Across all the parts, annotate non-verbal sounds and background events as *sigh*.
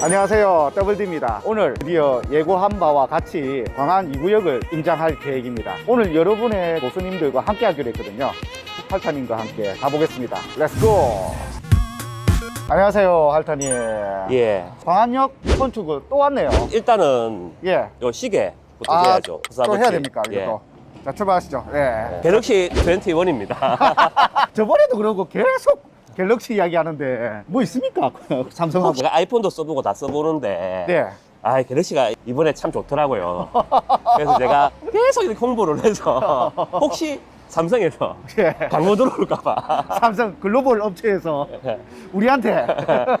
안녕하세요 더블디입니다 오늘 드디어 예고한 바와 같이 광안 2구역을 임장할 계획입니다 오늘 여러분의 고수님들과 함께 하기로 했거든요 할타님과 함께 가보겠습니다 렛츠고 안녕하세요 할타님 예. 광안역 건축을 또 왔네요 일단은 예. 요 시계 부터 아, 해야죠. 또 해야 됩니까 예. 자 출발하시죠 예. 갤럭시 21입니다. *laughs* 저번에도 그러고 계속 갤럭시 이야기 하는데 뭐 있습니까 *laughs* 삼성하고 제가 아이폰도 써보고 다 써보는데 네. 아 갤럭시가 이번에 참 좋더라고요. 그래서 제가 *laughs* 계속 이렇게 홍보를 해서 *laughs* 혹시 삼성에서 예. 광고 들어올까봐 삼성 글로벌 업체에서 우리한테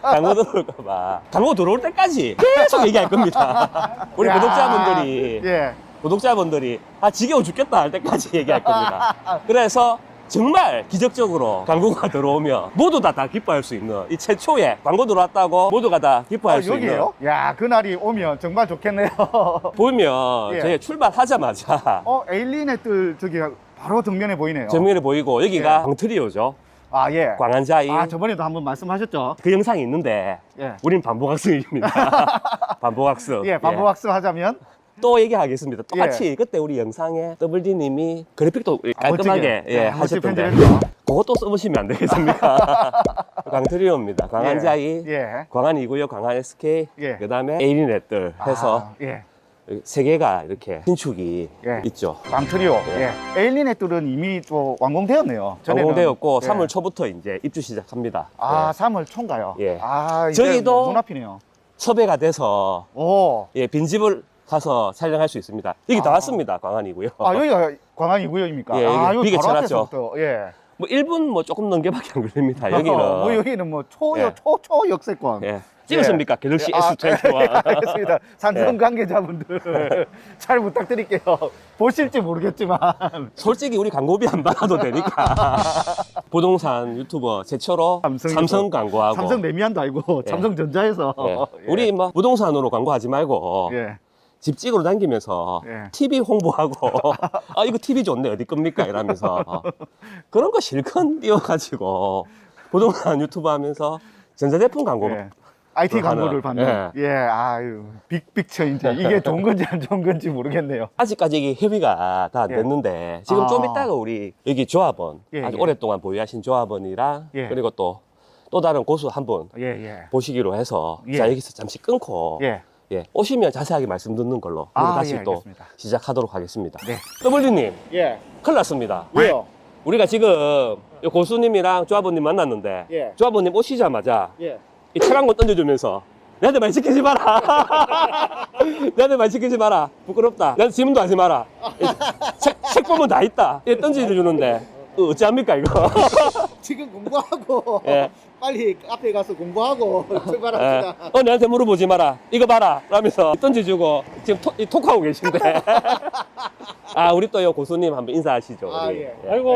광고 들어올까봐 광고 들어올 때까지 계속 얘기할 겁니다. 우리 야, 구독자분들이 예. 구독자분들이 아 지겨워 죽겠다 할 때까지 얘기할 겁니다. 그래서 정말 기적적으로 광고가 *laughs* 들어오면 모두 다, 다 기뻐할 수 있는 이 최초의 광고 들어왔다고 모두가 다 기뻐할 아, 수 여기에요? 야, 그날이 오면 정말 좋겠네요. 있는 *laughs* 보면 예. 저희 출발하자마자 어, 에일리넷들 저기 바로 정면에 보이네요. 정면에 보이고 여기가 예. 광트리오죠. 아, 예. 광안자이 아, 저번에도 한번 말씀하셨죠? 그 영상이 있는데 예. 우린 반복학습입니다. *laughs* 반복학습. 예, 반복 학습하자면 또 얘기하겠습니다. 똑같이 그때 우리 영상에 WD님이 그래픽도 깔끔하게 멋지게, 예, 네, 멋지게 하셨던데. 그것도 써보시면 안 되겠습니까? *laughs* 광트리오입니다. 광안 자이, 예. 광안 2구역, 광안 SK, 예. 그다음에 에이리넷들 해서 아, 예. 세 개가 이렇게 신축이 예. 있죠. 광트리오. 예. 예. 에일리넷들은 이미 또 완공되었네요. 전에는. 완공되었고 예. 3월 초부터 이제 입주 시작합니다. 아, 예. 3월 초인가요? 예. 아, 이제 저희도- 뭐 눈앞이네요. 섭외가 돼서 오. 예, 빈집을 가서 촬영할 수 있습니다. 여기 아. 다 왔습니다. 광안이고요. 아, 여기가 광안 2구역입니까? 예, 여기 아, 여기 비계 쳐놨죠. 예. 뭐 1분 뭐 조금 넘게밖에 안 걸립니다. *laughs* 여기는 뭐 여기는 뭐 초, 예. 초, 초 역세권. 예. 찍었습니까? 갤럭시 아, S21. 알겠습니다. 삼성 예. 관계자분들 잘 부탁드릴게요. 보실지 모르겠지만 솔직히 우리 광고비 안 받아도 되니까 *laughs* 부동산 유튜버 최초로 삼성 삼성. 광고하고 삼성 매미안도 알고 예. 삼성전자에서 예. 우리 뭐 부동산으로 광고하지 말고 예. 집찍으로 다니면서 예. TV 홍보하고 *laughs* 아 이거 TV 좋네 어디 겁니까 이러면서 그런 거 실컷 띄워가지고 부동산 유튜브 하면서 전자제품 광고 예. IT. 광고를 받는 예, 아유 빅픽처인지 이게 *laughs* 좋은 건지 안 좋은 건지 모르겠네요. 아직까지 이게 협의가 다안 예. 됐는데 지금 아. 좀 이따가 우리 여기 조합원 예, 아주 예. 오랫동안 보유하신 조합원이랑 예. 그리고 또 또 다른 고수 한분 예, 예. 보시기로 해서 예. 자 여기서 잠시 끊고 예. 예, 오시면 자세하게 말씀 듣는 걸로 아, 다시 예, 또 알겠습니다. 시작하도록 하겠습니다. 네. W님 예. 큰일 났습니다. 왜요? 우리가 지금 요 고수님이랑 조합원님 만났는데 예. 조합원님 오시자마자 예. 이책한권 던져주면서 내한테 말 시키지 마라. *laughs* 내한테 말 시키지 마라. 부끄럽다. 내한테 질문도 하지 마라. 이 책, 책 보면 다 있다. 이 던져주는데 *laughs* 어, 어찌합니까 이거? 지금 공부하고 예. *laughs* 빨리 카페 가서 공부하고 *laughs* 예. 출발합시다. 어 내한테 물어보지 마라. 이거 봐라. 라면서 던져주고 지금 톡, 이 톡하고 계신데. *laughs* 아 우리 또 요 고수님 한번 인사하시죠. 아, 우리. 예. 예. 아이고,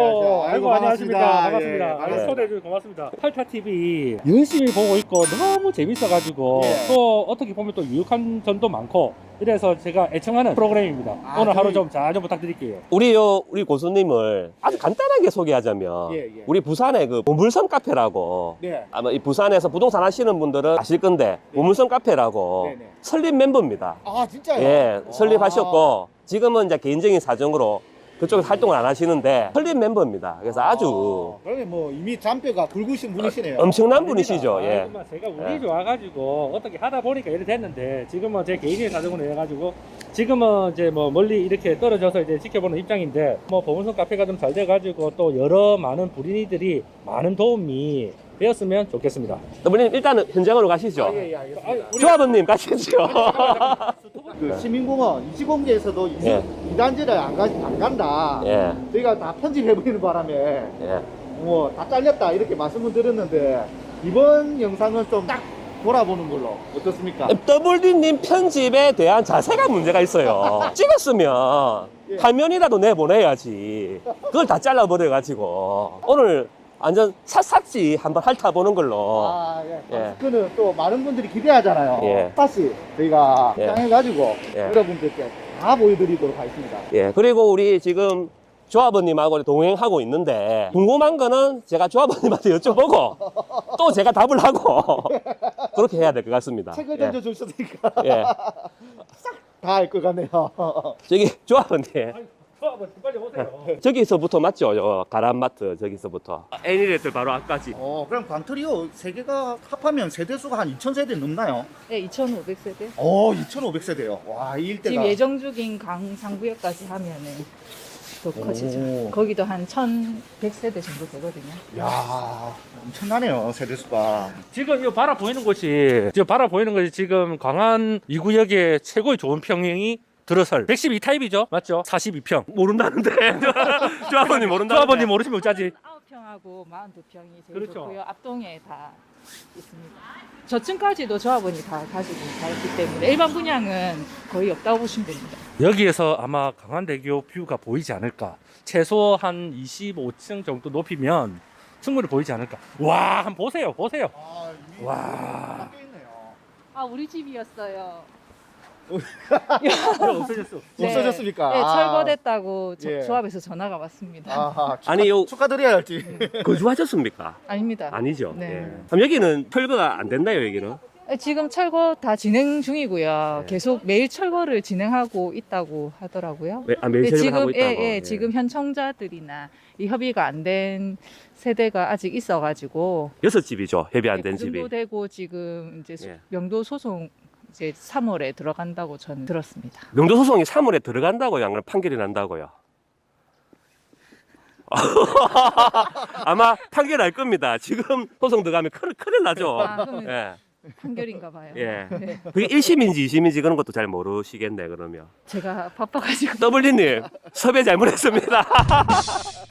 네, 아이고, 반갑습니다. 안녕하십니까. 예, 반갑습니다. 반갑습니다. 초대해 주셔서 고맙습니다. 팔타 TV 열심히 보고 있고 너무 재밌어가지고 예. 또 어떻게 보면 또 유익한 점도 많고 이래서 제가 애청하는 프로그램입니다. 아, 오늘 하루 좀 잘 좀 부탁드릴게요. 우리 요 우리 고수님을 아주 간단하게 소개하자면 예, 예. 우리 부산의 그 보물섬 카페라고 네. 아마 이 부산에서 부동산 하시는 분들은 아실 건데 보물섬 카페라고 네, 네. 설립 멤버입니다. 아, 진짜요? 예, 아. 설립하셨고 지금은 이제 개인적인 사정으로 그쪽에 활동을 안 하시는데 설립 멤버입니다. 그래서 아주 아, 그러면 뭐 이미 잔뼈가 굵으신 분이시네요. 엄청난 분이시죠. 아, 예. 정말 제가 운이 예. 좋아가지고 어떻게 하다 보니까 이렇게 됐는데 지금은 제 개인의 사정으로 해가지고 지금은 이제 뭐 멀리 이렇게 떨어져서 이제 지켜보는 입장인데 뭐 보문성 카페가 좀 잘 돼가지고 또 여러 많은 불인이들이 많은 도움이 되었으면 좋겠습니다. 어머님 일단은 현장으로 가시죠. 아, 예, 예, 알겠습니다. 아, 조합원님 가시죠. 그 시민공원 이시공개에서도 이 예. 2단지를 안, 가, 안 간다. 예, 저희가 다 편집해버리는 바람에 예. 뭐 다 잘렸다 이렇게 말씀을 드렸는데 이번 영상은 좀 딱 돌아보는 걸로 어떻습니까? WD님 편집에 대한 자세가 문제가 있어요. *laughs* 찍었으면 예. 화면이라도 내보내야지. 그걸 다 잘라버려가지고. 오늘 완전 샅샅이 한번 핥아보는 걸로. 아, 예. 예. 그는 또 많은 분들이 기대하잖아요. 예. 다시 저희가 예. 해가지고 예. 여러분들께 다 보여드리도록 하겠습니다. 예, 그리고 우리 지금 조합원님하고 동행하고 있는데 궁금한 거는 제가 조합원님한테 여쭤보고 *laughs* 또 제가 답을 하고 *laughs* 그렇게 해야 될 것 같습니다. 책을 예. 던져줄 수니까 예. *laughs* 다알 것 같네요. 저기 조합원님 조합은 빨리 오세요. 저기서부터 맞죠? 저 가람마트 저기서부터 애니레들 바로 앞까지. 어, 그럼 광트리오 세 개가 합하면 세대 수가 한 2,000세대 넘나요? 네, 2,500세대. 어, 2,500세대요. 와, 이 일대가. 지금 예정 중인 강상구역까지 하면은 더 커지죠. 오. 거기도 한 1,100세대 정도 되거든요. 야, 엄청나네요, 세대 수가. 지금 이 바라 보이는 곳이 지금 바라 보이는 것이 지금 광안 2구역의 최고의 좋은 평형이 들어설 112 타입이죠 맞죠 42평 *laughs* 모른다는데 조합원님 모른다. 조합원님 모르시면 어쩌지 9평하고 42평이 제일 그렇죠. 좋고요. 앞동에 다 있습니다. 저층까지도 조합원이 다 가지고 다 있기 때문에 일반 분양은 거의 없다고 보시면 됩니다. 여기에서 아마 강한대교 뷰가 보이지 않을까 최소 한 25층 정도 높이면 충분히 보이지 않을까 와 한번 보세요 보세요 아, 와. 있네요. 아, 우리 집이었어요. 없어졌어 네. 없어졌습니까? 네, 아. 철거됐다고 저- 예. 조합에서 전화가 왔습니다. 아하, 축하, 아니, 요- 축하드려야 할지. 거주하셨습니까? 아 닙니다. 아니죠. 네. 예. 그럼 여기는 철거가 안 됐나요, 여기는? 네, 지금 철거 다 진행 중이고요. 네. 계속 매일 철거를 진행하고 있다고 하더라고요. 왜, 아, 매일 네, 철거를 지금 하고 있다고. 예, 예, 지금 현청자들이나 이 협의가 안 된 세대가 아직 있어가지고 여섯 집이죠. 협의 안된그 집이. 정도 되고 지금 이제 소- 예. 명도 소송 이제 3월에 들어간다고 저는 들었습니다. 명도 소송이 3월에 들어간다고요, 안 그럼 판결이 난다고요. *laughs* 아마 판결 날 겁니다. 지금 소송 들어가면 큰일, 큰일 나죠. 아, 그러면 예. 판결인가 봐요. 예. 네. 그게 1심인지 2심인지 그런 것도 잘 모르시겠네, 그러면. 제가 바빠가지고 더블리님, 섭외 잘못했습니다.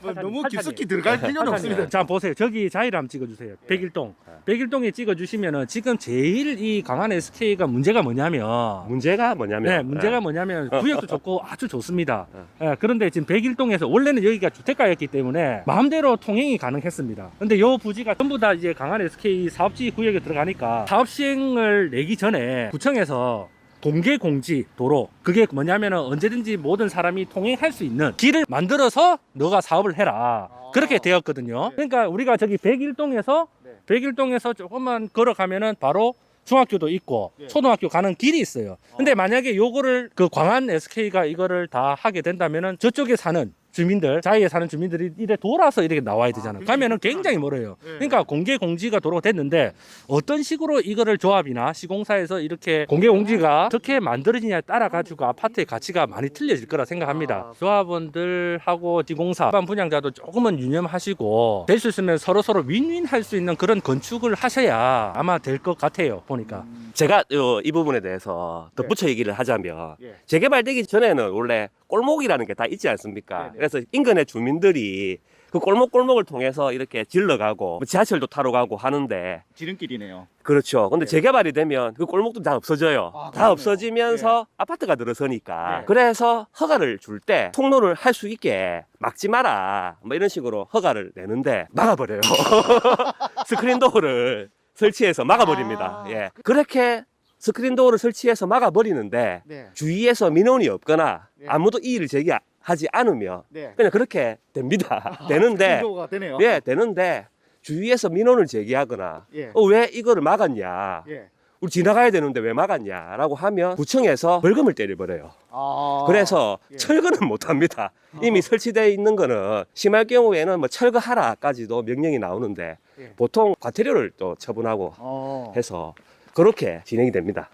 뭐 너무. 깊숙이 들어갈 필요는 없습니다. 자 보세요 저기 자이람 찍어주세요 백일동 백일동에 찍어주시면은 지금 제일 이 강한 SK가 문제가 뭐냐면 문제가 뭐냐면. 네, 문제가 예. 뭐냐면 어, 구역도 좋고 *laughs* 아주 좋습니다. 예, 그런데 지금 백일동에서 원래는 여기가 주택가였기 때문에 마음대로 통행이 가능했습니다. 근데 요 부지가 전부 다 이제 강한 SK 사업지 구역에 들어가니까 사업 시행을 내기 전에 구청에서 공개 공지 도로 그게 뭐냐면은 언제든지 모든 사람이 통행할 수 있는 길을 만들어서 너가 사업을 해라 그렇게 되었거든요. 네. 그러니까 우리가 저기 백일동에서 네. 백일동에서 조금만 걸어가면은 바로 중학교도 있고 예. 초등학교 가는 길이 있어요. 근데 어. 만약에 요거를 그 광안 SK가 이거를 다 하게 된다면은 저쪽에 사는 주민들, 자이에 사는 주민들이 이래 돌아서 이렇게 나와야 되잖아요. 그게 가면은. 굉장히 멀어요. 예. 그러니까 공개 공지가 도로 됐는데 어떤 식으로 이거를 조합이나 시공사에서 이렇게 공개 공지가 어떻게 만들어지냐에 따라 가지고 아파트의 가치가 많이 틀려질 거라 생각합니다. 아. 조합원들하고 지공사, 일반 분양자도 조금은 유념하시고 될 수 있으면 서로 서로 윈윈 할 수 있는 그런 건축을 하셔야 아마 될 것 같아요. 보니까. 제가 어, 이 부분에 대해서 네. 덧붙여 얘기를 하자면 예. 재개발되기 전에는 원래 골목이라는 게 다 있지 않습니까? 네네. 그래서 인근의 주민들이 그 골목 골목을 통해서 이렇게 질러가고 뭐 지하철도 타러 가고 하는데 지름길이네요. 그렇죠. 근데 네. 재개발이 되면 그 골목도 다 없어져요. 아, 다 그러네요. 없어지면서 아파트가 들어서니까 네. 그래서 허가를 줄 때 통로를 할 수 있게 막지 마라 뭐 이런 식으로 허가를 내는데 막아버려요. *laughs* 스크린 도어를 설치해서 막아버립니다. 아. 예. 그렇게 스크린 도어를 설치해서 막아버리는데 네. 주위에서 민원이 없거나 네. 아무도 이의를 제기하지 않으면 네. 그냥 그렇게 됩니다. *laughs* 되는데 가 되네요. 예, 되는데 주위에서 민원을 제기하거나 예. 어, 왜 이거를 막았냐? 예. 우리 지나가야 되는데 왜 막았냐라고 하면 구청에서 벌금을 때려버려요. 아. 그래서 예. 철거는 못합니다. 이미 설치되어 있는 거는 심할 경우에는 뭐 철거하라까지도 명령이 나오는데 예. 보통 과태료를 또 처분하고 어. 해서 그렇게 진행이 됩니다.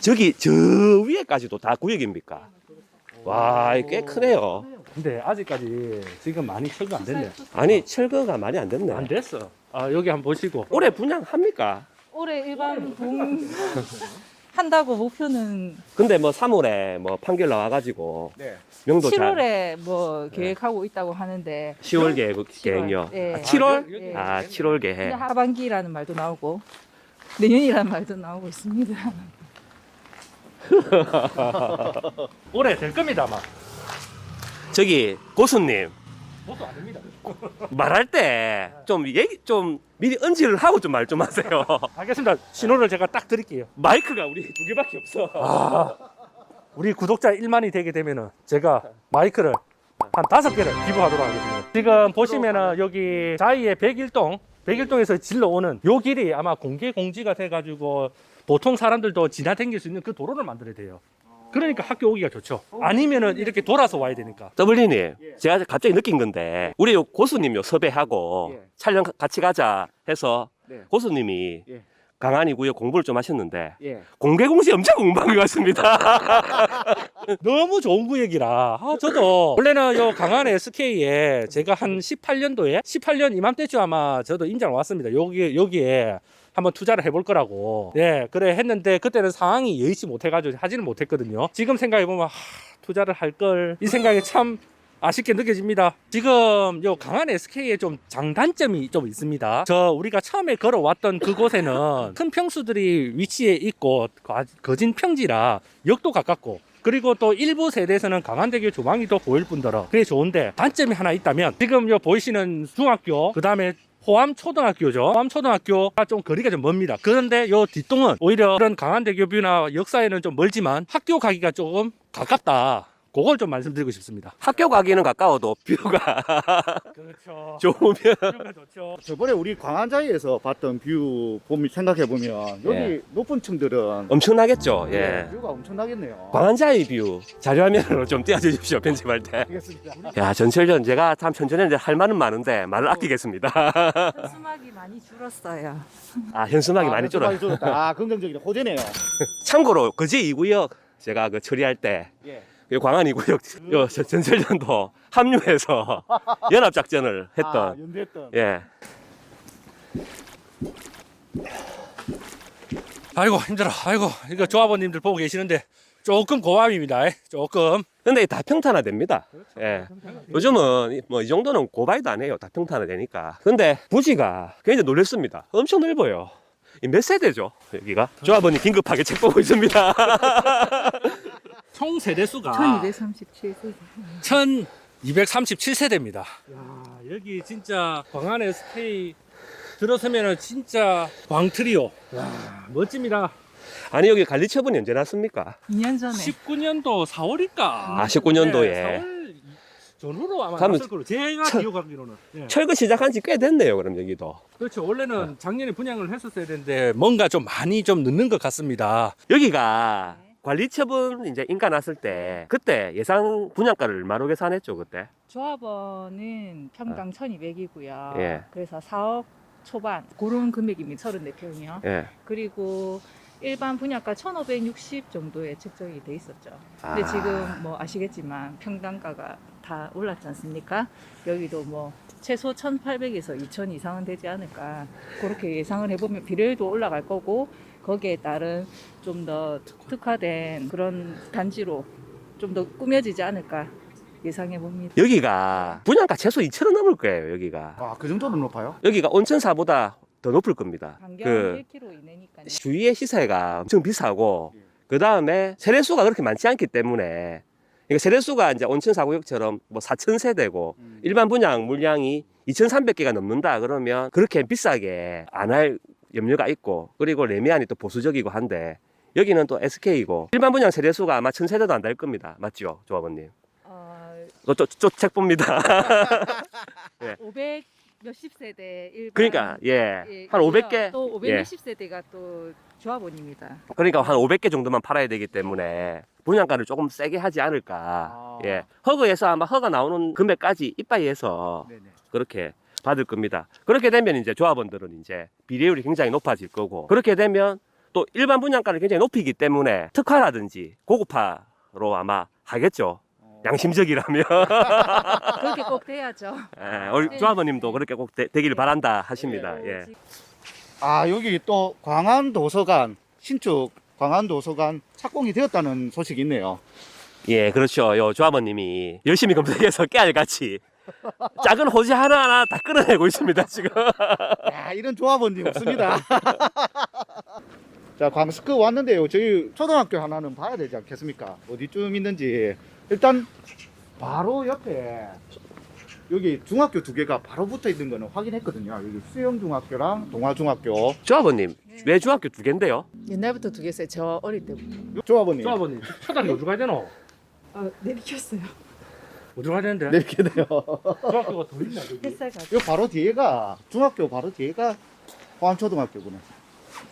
저기 저 위에까지도 다 구역입니까? 와, 꽤 크네요. 근데 아직까지 지금 많이 철거 안 됐네. 아니 철거가 많이 안 됐네. 안 됐어. 아, 여기 한번 보시고. 올해 분양합니까? 올해 일반 동 한다고 목표는 근데 뭐 3월에 뭐 판결 나와가지고 네. 명도 잘 7월에 뭐 계획하고 있다고 하는데 10월 계획, 계획요. 예. 아, 7월? 예. 아, 7월 계획. 하반기라는 말도 나오고 내년이라는 말도 나오고 있습니다. *laughs* 올해 될 겁니다, 아마. 저기 고수님 모두 안 됩니다. *laughs* 말할 때 좀 얘기 좀 미리 언지를 하고 좀 말 좀 하세요. *laughs* 알겠습니다. 신호를 제가 딱 드릴게요. 마이크가 우리 두 개밖에 없어. 우리 구독자 1만이 되게 되면은 제가 마이크를 한 다섯 개를 기부하도록 하겠습니다. 지금 보시면은 여기 자이의 101동 백일동에서 질러오는 요 길이 아마 공개 공지가 돼가지고 보통 사람들도 지나다닐 수 있는 그 도로를 만들어야 돼요. 그러니까 학교 오기가 좋죠. 아니면은 이렇게 돌아서 와야 되니까. 더블리님, 제가 갑자기 느낀 건데 우리 요 고수님 요 섭외하고 예. 촬영 같이 가자 해서 네. 고수님이 예. 강한이구요 공부를 좀 하셨는데 예. 공개 공시 엄청 궁금한 것 같습니다. *laughs* 너무 좋은 구역이라. 아, 저도 원래는 요 강한 SK에 제가 한 18년도에 18년 이맘때쯤 아마 저도 임장 왔습니다. 여기 여기에 한번 투자를 해볼 거라고. 네, 그래 했는데 그때는 상황이 여의치 못해가지고 하지는 못했거든요. 지금 생각해 보면 투자를 할 걸 이 생각이 참 아쉽게 느껴집니다. 지금 요 강한 SK에 좀 장단점이 좀 있습니다. 저 우리가 처음에 걸어왔던 그곳에는 *laughs* 큰 평수들이 위치해 있고 거- 거진 평지라 역도 가깝고 그리고 또 일부 세대에서는 강한대교 조망이 더 보일 뿐더러 그게 좋은데 단점이 하나 있다면 지금 요 보이시는 중학교 그 다음에 호암 초등학교죠. 호암 초등학교가 좀 거리가 좀 멉니다. 그런데 요 뒷동은 오히려 그런 강한대교 뷰나 역사에는 좀 멀지만 학교 가기가 조금 가깝다. 그걸 좀 말씀드리고 싶습니다. 학교 가기는 가까워도 뷰가 그렇죠. *laughs* 좋으면 뷰가 좋죠. 저번에 우리 광안자이에서 봤던 뷰 보면 생각해 보면 여기 예. 높은 층들은 엄청나겠죠. 예. 뷰가 엄청나겠네요. 광안자의 뷰 자료화면으로 좀 띄워주십시오 편집할 때. 알겠습니다. 야 전철전 제가 참 천천히 할 말은 많은데 말을 아끼겠습니다. *laughs* 현수막이 많이 줄었어요. 아 현수막이 많이 줄어. 많이 줄었다. 아 긍정적이네. 호재네요. 참고로 그제 2구역 제가 그 처리할 때 예. 이 광안 2구역 요 전- 전설전도 합류해서 *laughs* 연합 작전을 아, 했던 연대했던. 예. 아이고 힘들어. 아이고 이거 조합원님들 보고 계시는데 조금 고맙입니다. 조금. 근데 다 평탄화 됩니다. 예. 요즘은 뭐 이 정도는 고발도 안 해요. 다 평탄화 되니까. 근데 부지가 굉장히 놀랬습니다. 엄청 넓어요. 이몇 세대죠? 여기가? 조합원이 긴급하게 책 보고 있습니다. *laughs* 총 세대 수가 1237세. 1237세대입니다. 야, 여기 진짜 광안 SK 들어서면은 진짜 광트리오. 와, 멋집니다. 아니 여기 관리 처분이 언제 났습니까? 2년 전에 19년도 4월일까? 아, 19년도에. 네, 4월 전후로 아마 그러면 났을 거로 제가 첫- 기억하기로는. 네. 철거 시작한 지 꽤 됐네요. 그럼 여기도. 그렇죠. 원래는 작년에 분양을 했었어야 되는데 뭔가 좀 많이 좀 늦는 것 같습니다. 여기가 관리 처분 이제 인가 났을 때 그때 예상 분양가를 얼마로 계산했죠 그때? 조합원은 평당 1200이고요. 예. 그래서 4억 초반 그런 금액입니다. 34평이요. 예. 그리고 일반 분양가 1560 정도에 책정이 돼 있었죠. 근데 아. 지금 뭐 아시겠지만 평당가가 다 올랐지 않습니까? 여기도 뭐 최소 1800에서 2000 이상은 되지 않을까. 그렇게 예상을 해보면 비례도 올라갈 거고 거기에 따른 좀 더 특화된 그런 단지로 좀 더 꾸며지지 않을까 예상해 봅니다. 여기가 분양가 최소 2천원 넘을 거예요 여기가. 아, 그 정도로 높아요? 여기가 온천사보다 더 높을 겁니다. 반경 그 1km 이내니까요. 주위의 시세가 엄청 비싸고 그 다음에 세대수가 그렇게 많지 않기 때문에 그러니까 세대수가 이제 온천사구역처럼 뭐 4천 세대고 음. 일반 분양 물량이 2,300개가 넘는다 그러면 그렇게 비싸게 안 할 염려가 있고 그리고 레미안이 또 보수적이고 한데 여기는 또 SK이고 일반 분양 세대수가 아마 1,000세대도 안 될 겁니다. 맞죠, 조합원님? 어, 저책 봅니다. 500 몇십 세대 일반 그러니까 예, 예, 한 있고요. 500개 또 예. 560 세대가 또 조합원입니다. 그러니까 한 500개 정도만 팔아야 되기 때문에 분양가를 조금 세게 하지 않을까. 아. 예, 허그에서 아마 허가 나오는 금액까지 이빠이해서 네네. 그렇게 받을 겁니다. 그렇게 되면 이제 조합원들은 이제 비례율이 굉장히 높아질 거고 그렇게 되면 또 일반 분양가를 굉장히 높이기 때문에 특화라든지 고급화로 아마 하겠죠. 어. 양심적이라면 *laughs* 그렇게 꼭 돼야죠. 예, 우리 조합원님도 그렇게 꼭 되, 기를 바란다 하십니다. 네, 예. 아, 여기 또 광안 도서관 신축 광안 도서관 착공이 되었다는 소식이 있네요. 예, 그렇죠. 요 조합원님이 열심히 검색해서 깨알같이 *laughs* 작은 호지 하나하나 다 끌어내고 있습니다, 지금. *laughs* 야, 이런 조합원님 없습니다. *laughs* 자, 광스크 왔는데요. 저희 초등학교 하나는 봐야 되지 않겠습니까? 어디쯤 있는지. 일단 바로 옆에 여기 중학교 두 개가 바로 붙어 있는 거는 확인했거든요. 여기 수영중학교랑 동화중학교. 조합원님, 왜 중학교 두 개인데요? 옛날부터 두 개였어요. 저 어릴 때부터. 조합원님. 조합원님 초등학교 어디 가야 되노? 아, 내리켰어요. 어디로 가야 되는데? 네, 이렇게 돼요. 중학교가 더 있나 여기? 햇살 가. 요 바로 뒤에가 중학교 바로 뒤에가 호암초등학교구나.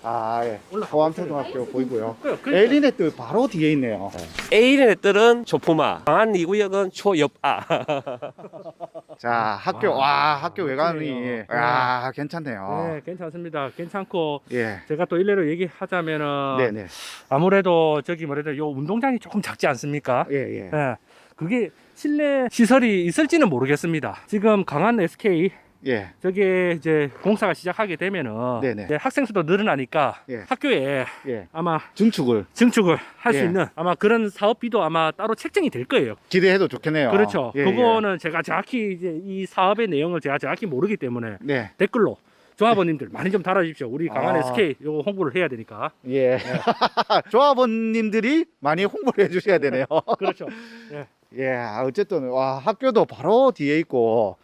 아, 예. 올라. 호암초등학교 보이고요. 그래, 그러니까. 에리넷도 바로 뒤에 있네요. A의 애들은 초품아, 강한 2구역은 초엽아. *laughs* 자, 학교, 와, 와, 학교 외관이, 그러네요. 야, 괜찮네요. 네, 괜찮습니다. 괜찮고 예. 제가 또 일례로 얘기하자면은 네네. 아무래도 저기 뭐래도 요 운동장이 조금 작지 않습니까? 예, 예. 예. 그게 실내 시설이 있을지는 모르겠습니다. 지금 강한 SK 예. 저게 이제 공사가 시작하게 되면은 네네. 이제 학생 수도 늘어나니까 예. 학교에 예. 아마 증축을 증축을 할 수 예. 있는 아마 그런 사업비도 아마 따로 책정이 될 거예요. 기대해도 좋겠네요. 그렇죠. 예, 그거는 제가 정확히 이제 이 사업의 내용을 제가 정확히 모르기 때문에 예. 네. 댓글로 조합원님들 많이 좀 달아주십시오. 우리 강한 아. SK 요거 홍보를 해야 되니까. 예. *laughs* 조합원님들이 많이 홍보를 해주셔야 되네요. 그렇죠. 예. 어쨌든, 와, 학교도 바로 뒤에 있고,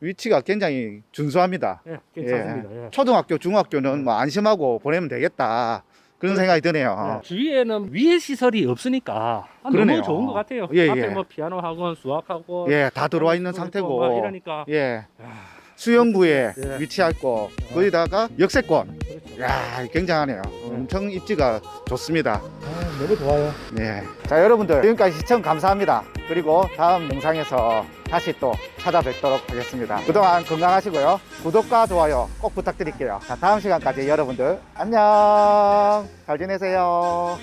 위치가 굉장히 준수합니다. 예, 괜찮습니다. 예. 초등학교, 중학교는 뭐 안심하고 보내면 되겠다. 그런 생각이 드네요. 예. 주위에는 위에 시설이 없으니까 아, 그러네요. 너무 좋은 것 같아요. 예, 앞에 예. 뭐 피아노 학원, 수학 학원, 예, 다 들어와 있는 뭐 상태고. 막 이러니까 예. 야, 수영구에 예. 위치하고, 거기다가 역세권. 그렇죠. 야, 굉장하네요. 엄청 입지가 좋습니다. 아, 너무 좋아요. 네. 자, 여러분들 지금까지 시청 감사합니다. 그리고 다음 영상에서 다시 또 찾아뵙도록 하겠습니다. 그동안 건강하시고요. 구독과 좋아요 꼭 부탁드릴게요. 자, 다음 시간까지 여러분들 안녕. 잘 지내세요.